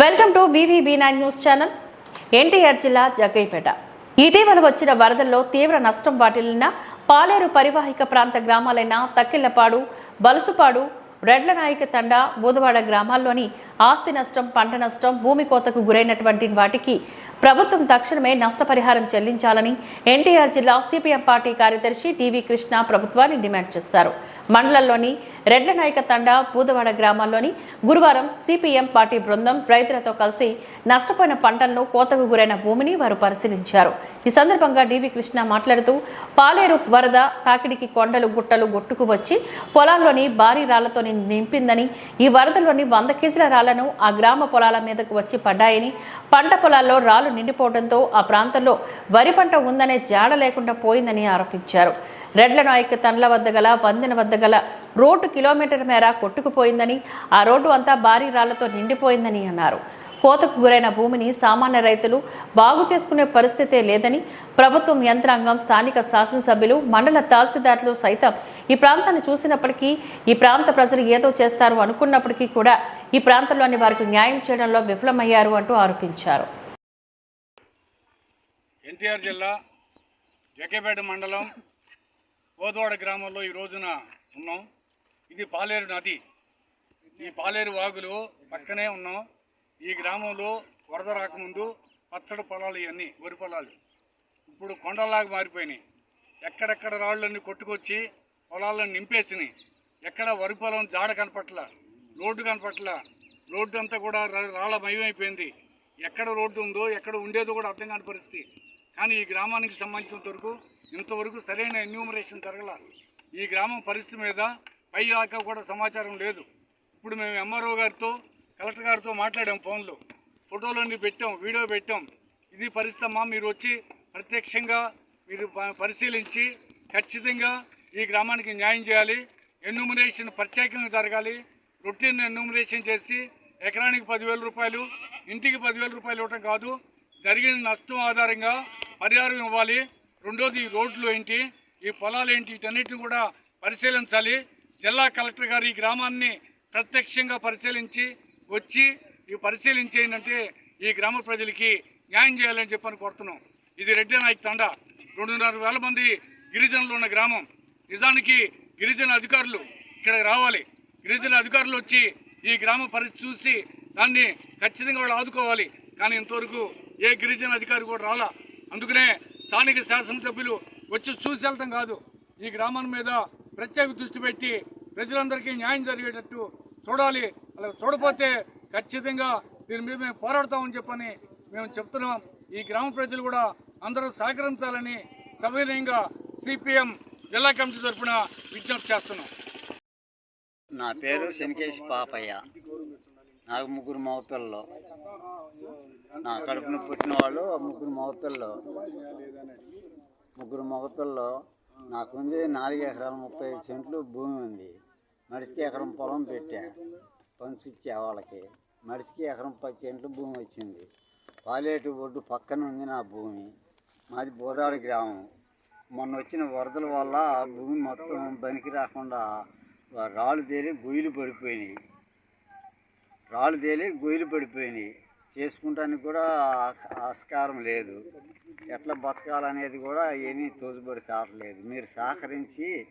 Welcome to VVB nine news channel. NTR జిల్లా జగ్గైపేట ఇటీవల వచ్చిన వరదల్లో తీవ్ర నష్టం వాటిల్లిన పాలేరు పరివాహిక ప్రాంత గ్రామాలైన తక్కిళ్ళపాడు బలసుపాడు రెడ్లనాయక తండ బూదవాడ గ్రామాల్లోని ఆస్తి నష్టం పంట నష్టం భూమి కోతకు గురైనటువంటి వాటికి ప్రభుత్వం తక్షణమే నష్టపరిహారం చెల్లించాలని ఎన్టీఆర్ జిల్లా సిపిఎం పార్టీ కార్యదర్శి టీవీ కృష్ణ ప్రభుత్వాన్ని డిమాండ్ చేశారు మండలంలోని రెడ్లనాయక తండ పూదవాడ గ్రామాల్లోని గురువారం సిపిఎం పార్టీ బృందం రైతులతో కలిసి నష్టపోయిన పంటలను కోతకు గురైన భూమిని వారు పరిశీలించారు. ఈ సందర్భంగా డివి కృష్ణ మాట్లాడుతూ పాలేరు వరద తాకిడికి కొండలు గుట్టలు గుట్టుకు వచ్చి పొలాల్లోని భారీ రాళ్ళతో నింపిందని ఈ వరదలోని వంద కేజీల రాళ్ళను ఆ గ్రామ పొలాల మీదకు వచ్చి పడ్డాయని పంట పొలాల్లో రాళ్ళు నిండిపోవడంతో ఆ ప్రాంతంలో వరి పంట ఉందనే జాడ లేకుండా పోయిందని ఆరోపించారు. రెడ్ల నాయక్ తండ్ల వద్ద గల వందెన వద్ద గల రోడ్డు కిలోమీటర్ మేర కొట్టుకుపోయిందని ఆ రోడ్డు అంతా భారీ రాళ్ళతో నిండిపోయిందని అన్నారు. కోతకు గురైన భూమిని సామాన్య రైతులు బాగు చేసుకునే పరిస్థితే లేదని ప్రభుత్వం యంత్రాంగం స్థానిక శాసనసభ్యులు మండల తహసీల్దార్లు సైతం ఈ ప్రాంతాన్ని చూసినప్పటికీ ఈ ప్రాంత ప్రజలు ఏదో చేస్తారు అనుకున్నప్పటికీ కూడా ఈ ప్రాంతంలోని వారికి న్యాయం చేయడంలో విఫలమయ్యారు అంటూ ఆరోపించారు. ఎన్టీఆర్ జిల్లా జగ్గేపేట మండలం పోదవాడ గ్రామంలో ఈ రోజున ఉన్నాం. ఇది పాలేరు నది. ఈ పాలేరు వాగులు పక్కనే ఉన్నాం. ఈ గ్రామంలో వరద రాకముందు పచ్చడి పొలాలు ఇవన్నీ వరి పొలాలు. ఇప్పుడు కొండలాగా మారిపోయినాయి. ఎక్కడెక్కడ రాళ్ళన్నీ కొట్టుకొచ్చి పొలాలను నింపేసినాయి. ఎక్కడ వరి పొలం జాడ కనపట్ల రోడ్డు కనపట్ల రోడ్డు అంతా కూడా రా- రాళ్ళ మయమైపోయింది. ఎక్కడ రోడ్డు ఉందో ఎక్కడ ఉండేదో కూడా అర్థం కాని పరిస్థితి. కానీ ఈ గ్రామానికి సంబంధించినంత వరకు ఇంతవరకు సరైన ఎన్యూమరేషన్ జరగల ఈ గ్రామం పరిస్థితి మీద పై దాకా కూడా సమాచారం లేదు. ఇప్పుడు మేము ఎంఆర్ఓ గారితో కలెక్టర్ గారితో మాట్లాడాం ఫోన్లో. ఫోటోలన్నీ పెట్టాం వీడియో పెట్టాం. ఇది పరిస్థితి అమ్మా మీరు వచ్చి ప్రత్యక్షంగా మీరు ప- పరిశీలించి ఖచ్చితంగా ఈ గ్రామానికి న్యాయం చేయాలి. ఎన్యూమరేషన్ ప్రత్యేకంగా జరగాలి. రొటీన్ ఎన్యూమరేషన్ చేసి ఎకరానికి పదివేల రూపాయలు ఇంటికి పదివేల రూపాయలు ఇవ్వటం కాదు. జరిగిన నష్టం ఆధారంగా పరిహారం ఇవ్వాలి. రెండోది రోడ్లు ఏంటి? ఈ పొలాలు ఏంటి? వీటన్నిటిని కూడా పరిశీలించాలి. జిల్లా కలెక్టర్ గారు ఈ గ్రామాన్ని ప్రత్యక్షంగా పరిశీలించి వచ్చి ఈ పరిశీలించి ఏంటంటే ఈ గ్రామ ప్రజలకి న్యాయం చేయాలని చెప్పని కోరుతున్నాం. ఇది రెడ్డి నాయక్ తండ. రెండున్నర వేల మంది గిరిజనులు ఉన్న గ్రామం. నిజానికి గిరిజన అధికారులు ఇక్కడికి రావాలి. గిరిజన అధికారులు వచ్చి ఈ గ్రామ పరిస్థితి చూసి దాన్ని ఖచ్చితంగా వాళ్ళు ఆదుకోవాలి. కానీ ఇంతవరకు ఏ గిరిజన అధికారి కూడా రాలా. అందుకనే స్థానిక శాసనసభ్యులు వచ్చి చూసి వెళ్తాం కాదు. ఈ గ్రామం మీద ప్రత్యేక దృష్టి పెట్టి ప్రజలందరికీ న్యాయం జరిగేటట్టు చూడాలి. అలా చూడపోతే ఖచ్చితంగా దీని మీద మేము పోరాడతామని చెప్పని మేము చెప్తున్నాం. ఈ గ్రామ ప్రజలు కూడా అందరూ సహకరించాలని సవినయంగా సిపిఎం జిల్లా కమిటీ తరఫున విజ్ఞప్తి చేస్తున్నాం. నా పేరు శనికేష్ పాపయ్య. నాకు ముగ్గురు మగపిల్లలు. నా కడుపున పుట్టిన వాళ్ళు ముగ్గురు మగపిల్లలు. ముగ్గురు మగపిల్లలు. నాకుంది నాలుగు ఎకరాల ముప్పై ఐదు సెంట్లు భూమి ఉంది. మడిసికి ఎకరం పొలం పెట్టా. పంచి ఇచ్చా వాళ్ళకి. మడిసికి ఎకరం పది సెంట్లు భూమి వచ్చింది. పాలేటి ఒడ్డు పక్కన ఉంది నా భూమి. మాది బోదాడు గ్రామం. మొన్న వచ్చిన వరదల వల్ల భూమి మొత్తం బనికి రాకుండా రాళ్ళు తేలి గొయ్యలు పడిపోయినాయి. రాళ్ళు తేలి గొయ్యలు పడిపోయినాయి. చేసుకుంటానికి కూడా ఆ- ఆస్కారం లేదు. ఎట్లా బతకాలనేది కూడా ఏమీ తోచుబడి కావట్లేదు. మీరు సహకరించి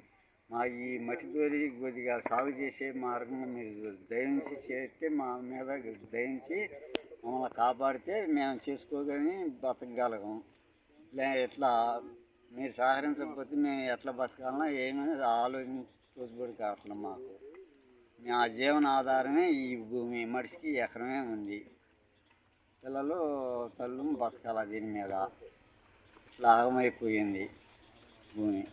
మా ఈ మట్టి తోలి కొద్దిగా సాగు చేసే మార్గం మీరు దయించి చేస్తే మా మీద దయించి మమ్మల్ని కాపాడితే మేము చేసుకోగలని బతకగలగం. లే ఎట్లా మీరు సహకరించకపోతే మేము ఎట్లా బతకాలన్నా ఏమీ ఆలోచన తోచుబడి కావట్లేదు మాకు. మా జీవన ఆధారమే ఈ భూమి మడిసికి ఎకరమే ఉంది. పిల్లలు తల్లు బతకాల దీని మీద? లాగమైపోయింది భూమి.